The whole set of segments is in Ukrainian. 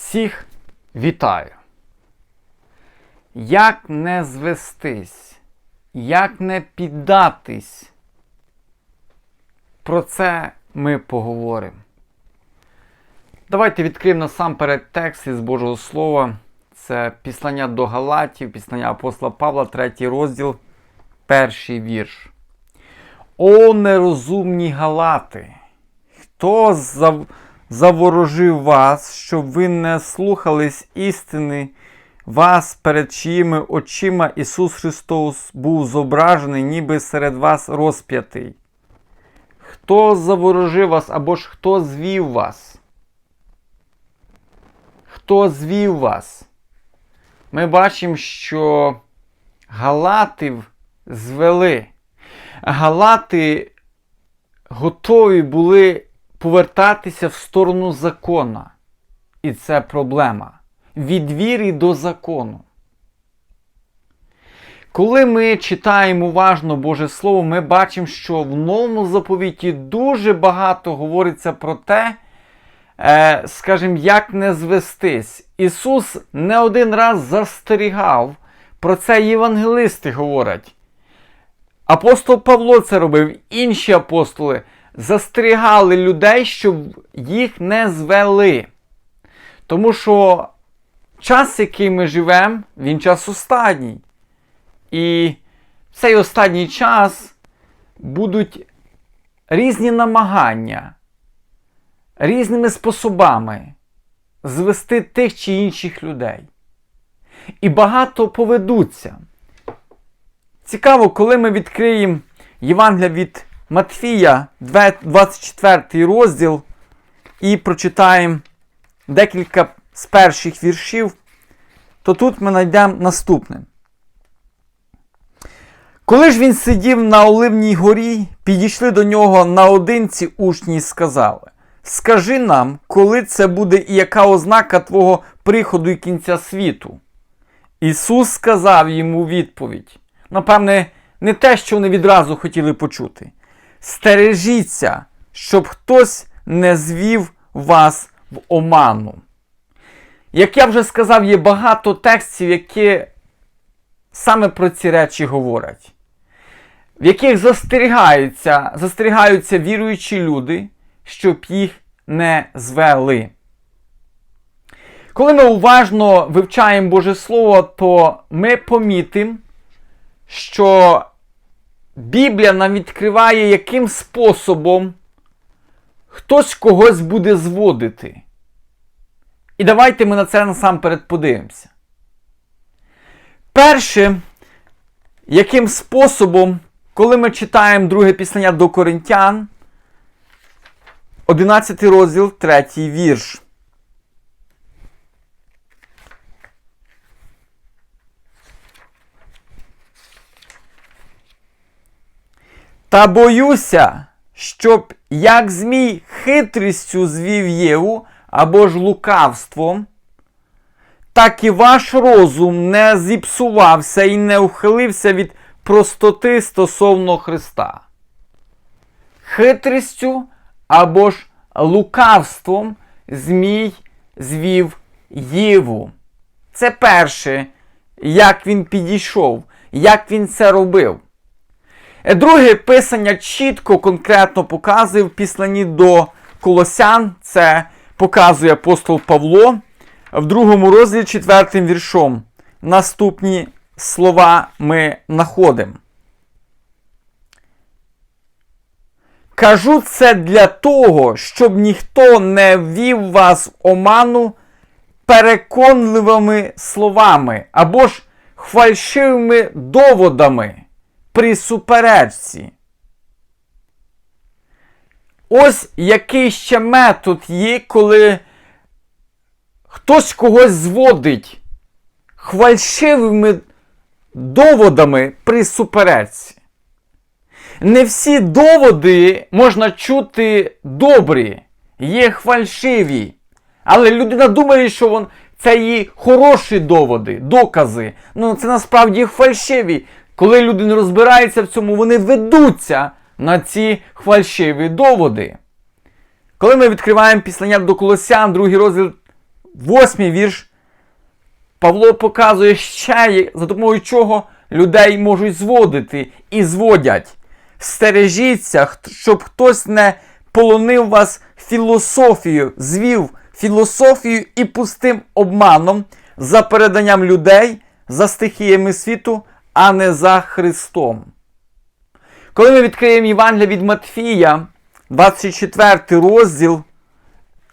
Всіх вітаю. Як не звестись, як не піддатись, про це ми поговоримо. Давайте відкриємо насамперед текст із Божого Слова. Це післання до Галатів, післання апостола Павла, третій розділ, перший вірш. О, нерозумні галати! Хто зав... заворожив вас, щоб ви не слухались істини, вас, перед чиїми очима Ісус Христос був зображений, ніби серед вас розп'ятий? Хто заворожив вас або ж хто звів вас? Хто звів вас? Ми бачимо, що галатів звели. Галати готові були повертатися в сторону закона. І це проблема. Від віри до закону. Коли ми читаємо уважно Боже Слово, ми бачимо, що в новому заповіті дуже багато говориться про те, е, скажімо, як не звестись. Ісус не один раз застерігав, про це євангелисти говорять. Апостол Павло це робив, інші апостоли застерігали людей, щоб їх не звели. Тому що час, який ми живемо, він час останній. І в цей останній час будуть різні намагання, різними способами звести тих чи інших людей. І багато поведуться. Цікаво, коли ми відкриємо Євангелія від Матфія, 24 розділ, і прочитаємо декілька з перших віршів, то тут ми знайдемо наступне. Коли ж він сидів на Оливній горі, підійшли до нього наодинці учні і сказали: Скажи нам, коли це буде і яка ознака Твого приходу і кінця світу? Ісус сказав йому відповідь. Напевне, не те, що вони відразу хотіли почути. Стережіться, щоб хтось не звів вас в оману. Як я вже сказав, є багато текстів, які саме про ці речі говорять, в яких застерігаються, застерігаються віруючі люди, щоб їх не звели. Коли ми уважно вивчаємо Боже Слово, то ми помітимо, що Біблія нам відкриває, яким способом хтось когось буде зводити. І давайте ми на це насамперед подивимося. Перше, яким способом, коли ми читаємо друге післання до Коринтян, 11 розділ, 3 вірш. Та боюся, щоб як Змій хитрістю звів Єву або ж лукавством, так і ваш розум не зіпсувався і не ухилився від простоти стосовно Христа. Хитрістю або ж лукавством Змій звів Єву. Це перше, як він підійшов, як він це робив. Друге писання чітко, конкретно показує в післанні до Колосян. Це показує апостол Павло в другому розділі четвертим віршом. Наступні слова ми знаходимо. Кажу це для того, щоб ніхто не ввів вас в оману переконливими словами або ж фальшивими доводами при суперечці. Ось який ще метод є, коли хтось когось зводить хвальшивими доводами при суперечці. Не всі доводи можна чути добрі, є хвальшиві. Але людина думає, що вон, це її хороші доводи, докази. Ну це насправді фальшиві. Коли люди не розбираються в цьому, вони ведуться на ці фальшиві доводи. Коли ми відкриваємо післання до Колосян, другий розділ восьмий вірш, Павло показує ще, за допомогою чого людей можуть зводити і зводять. Стережіться, щоб хтось не полонив вас філософією, звів філософією і пустим обманом за переданням людей, за стихіями світу, а не за Христом. Коли ми відкриємо Євангелія від Матфія, 24 розділ,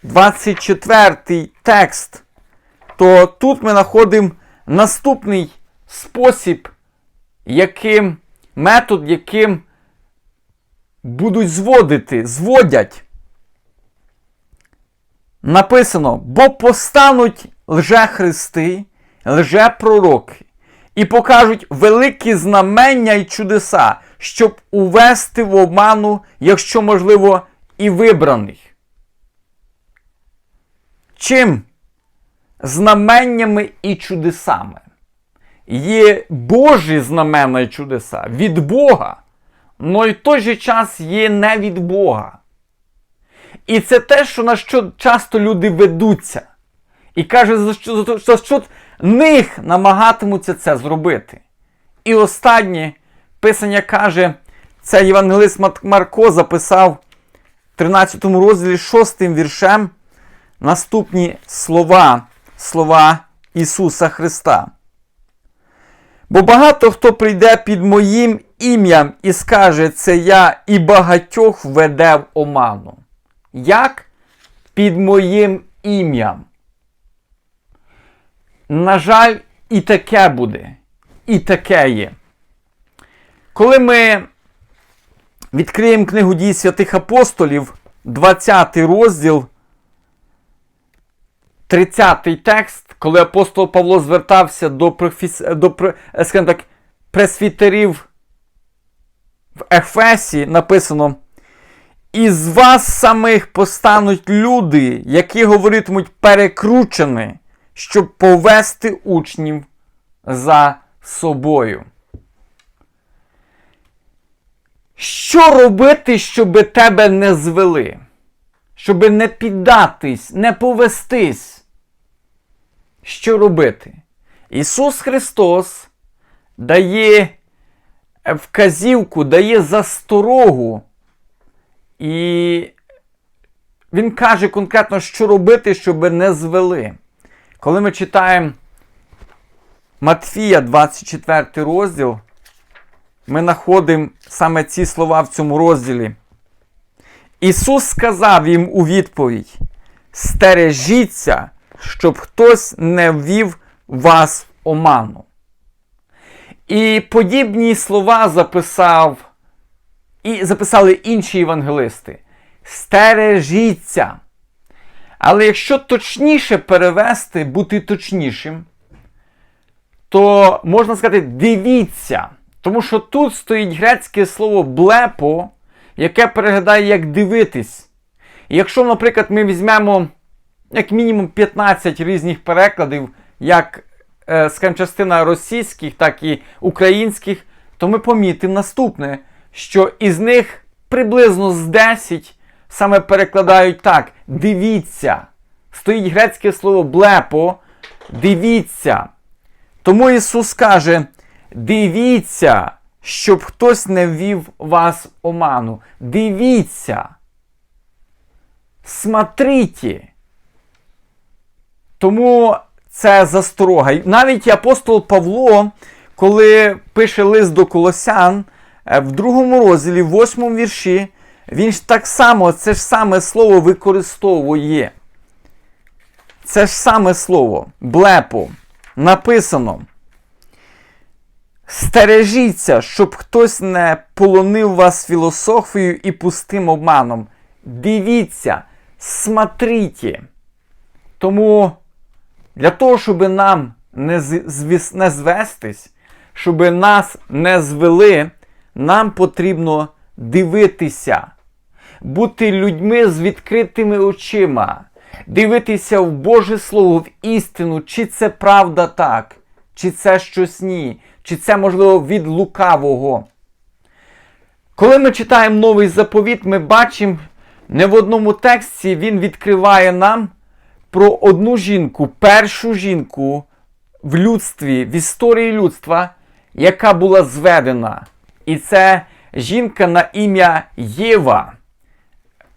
24 текст, то тут ми знаходимо наступний спосіб, яким, метод, яким будуть зводити, зводять. Написано, бо постануть лжехристи, лжепророки, і покажуть великі знамення й чудеса, щоб увести в обману, якщо можливо, і вибраних. Чим? Знаменнями і чудесами. Є Божі знамена і чудеса від Бога, але й той же час є не від Бога. І це те, що на що часто люди ведуться. І каже, за що, за що них намагатимуться це зробити. І останнє писання каже, це Євангелист Марко записав в 13 розділі 6 віршем наступні слова, слова Ісуса Христа. Бо багато хто прийде під моїм ім'ям і скаже, це я, і багатьох веде в оману. Як? Під моїм ім'ям. На жаль, і таке буде. І таке є. Коли ми відкриємо книгу дій святих апостолів, 20 розділ, 30 текст, коли апостол Павло звертався до, профіс... до е, так, пресвітерів в Ефесі, написано. Із вас самих постануть люди, які говоритимуть перекручені, щоб повести учнів за собою. Що робити, щоб тебе не звели? Щоб не піддатись, не повестись? Що робити? Ісус Христос дає вказівку, дає засторогу. І він каже конкретно, що робити, щоб не звели. Коли ми читаємо Матфія, 24 розділ, ми знаходимо саме ці слова в цьому розділі. Ісус сказав їм у відповідь: Стережіться, щоб хтось не ввів вас оману. І подібні слова записав і записали інші євангелисти. Стережіться. Але якщо точніше перевести, бути точнішим, то можна сказати дивіться. Тому що тут стоїть грецьке слово блепо, яке переглядає як дивитись. І якщо, наприклад, ми візьмемо як мінімум 15 різних перекладів, як е, скажімо, частина російських, так і українських, то ми помітимо наступне, що із них приблизно з 10 саме перекладають так: дивіться. Стоїть грецьке слово блепо, дивіться. Тому Ісус каже: дивіться, щоб хтось не ввів вас оману. Дивіться. Смотрите. Тому це засторога. Навіть апостол Павло, коли пише лист до Колосян, е, в другому розділі, в восьмому вірші, він ж так само це ж саме слово використовує. Це ж саме слово блепо написано. Стережіться, щоб хтось не полонив вас філософією і пустим обманом. Дивіться, смотрите. Тому для того, щоб нам не, звіс- не звестись, щоб нас не звели, нам потрібно дивитися, бути людьми з відкритими очима, дивитися в Боже Слово, в істину, чи це правда так, чи це щось ні, чи це можливо від лукавого. Коли ми читаємо новий заповіт, ми бачимо, не в одному тексті він відкриває нам про одну жінку, першу жінку в людстві, в історії людства, яка була зведена. І це жінка на ім'я Єва.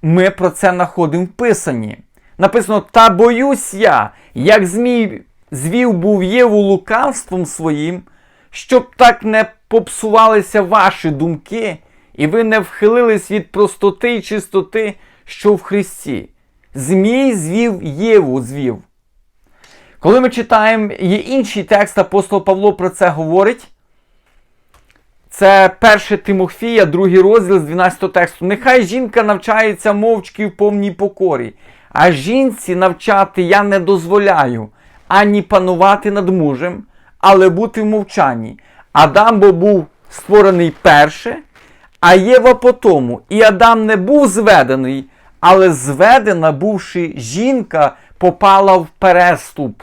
Ми про це знаходимо в Писанні. Написано: Та боюсь я, як змій звів був Єву лукавством своїм, щоб так не попсувалися ваші думки, і ви не вхилились від простоти і чистоти, що в Христі. Змій звів Єву звів. Коли ми читаємо, є інший текст, апостол Павло про це говорить. Це 1 Тимофія, другий розділ з 12 тексту. Нехай жінка навчається мовчки в повній покорі, а жінці навчати я не дозволяю ані панувати над мужем, але бути в мовчанні. Адам бо був створений перше, а Єва по тому. І Адам не був зведений, але зведена, бувши жінка, попала в переступ.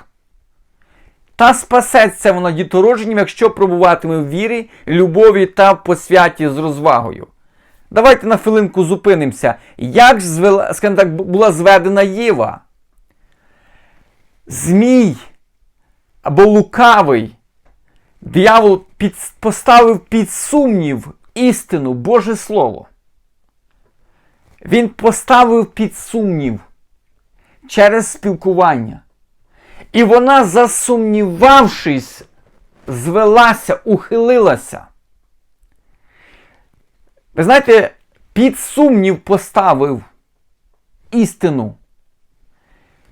Та спасеться вона дітороженням, якщо пробуватиме в вірі, любові та посвяті з розвагою. Давайте на хвилинку зупинимося. Як ж звела, скажімо так, була зведена Єва? Змій або лукавий, диявол під, поставив під сумнів істину, Боже Слово. Він поставив під сумнів через спілкування. І вона, засумнівавшись, звелася, ухилилася. Ви знаєте, під сумнів поставив істину.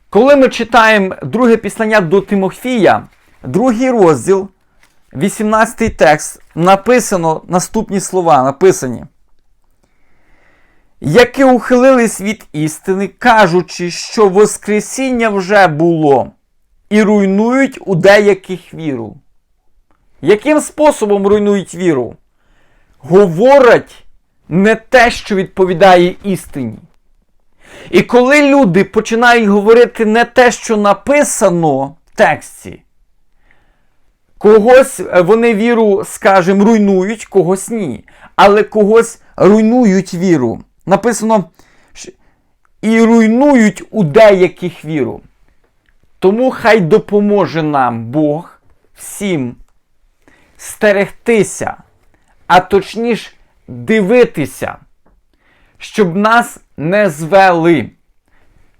Коли ми читаємо друге післання до Тимофія, другий розділ, 18 текст, написано наступні слова, написані. Які ухилились від істини, кажучи, що Воскресіння вже було, і руйнують у деяких віру. Яким способом руйнують віру? Говорять не те, що відповідає істині. І коли люди починають говорити не те, що написано в тексті, когось е, вони віру, скажімо, руйнують, когось ні. Але когось руйнують віру. Написано, і руйнують у деяких віру. Тому хай допоможе нам Бог всім стерегтися, а точніше дивитися, щоб нас не звели.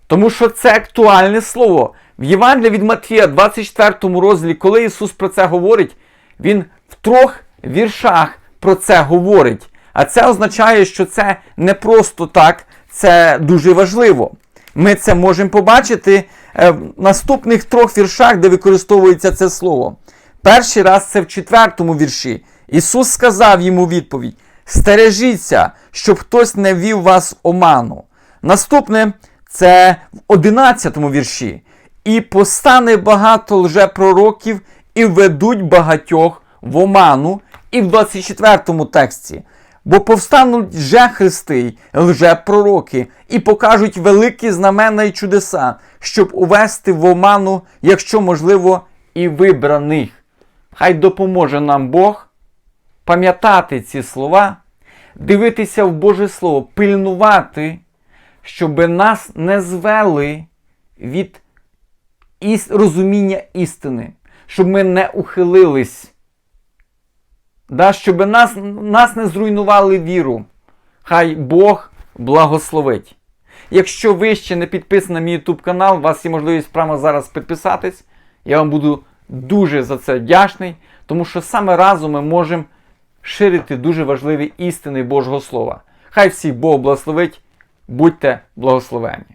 Тому що це актуальне слово. В Євангелії від Матфія, 24 розділі, коли Ісус про це говорить, Він в трьох віршах про це говорить. А це означає, що це не просто так, це дуже важливо. Ми це можемо побачити наступних трьох віршах, де використовується це слово. Перший раз це в четвертому вірші. Ісус сказав йому відповідь: Стережіться, щоб хтось не вів вас оману. Наступне це в одинадцятому вірші. І постане багато лжепророків і ведуть багатьох в оману. І в 24 тексті. Бо повстануть лже-христи, лже-пророки, і покажуть великі знамена й чудеса, щоб увести в оману, якщо можливо, і вибраних. Хай допоможе нам Бог пам'ятати ці слова, дивитися в Боже Слово, пильнувати, щоб нас не звели від розуміння істини, щоб ми не ухилились. Да, щоб нас, нас не зруйнували віру. Хай Бог благословить. Якщо ви ще не підписані на мій YouTube канал, у вас є можливість прямо зараз підписатись. Я вам буду дуже за це вдячний, тому що саме разом ми можемо ширити дуже важливі істини Божого Слова. Хай всіх Бог благословить, будьте благословені.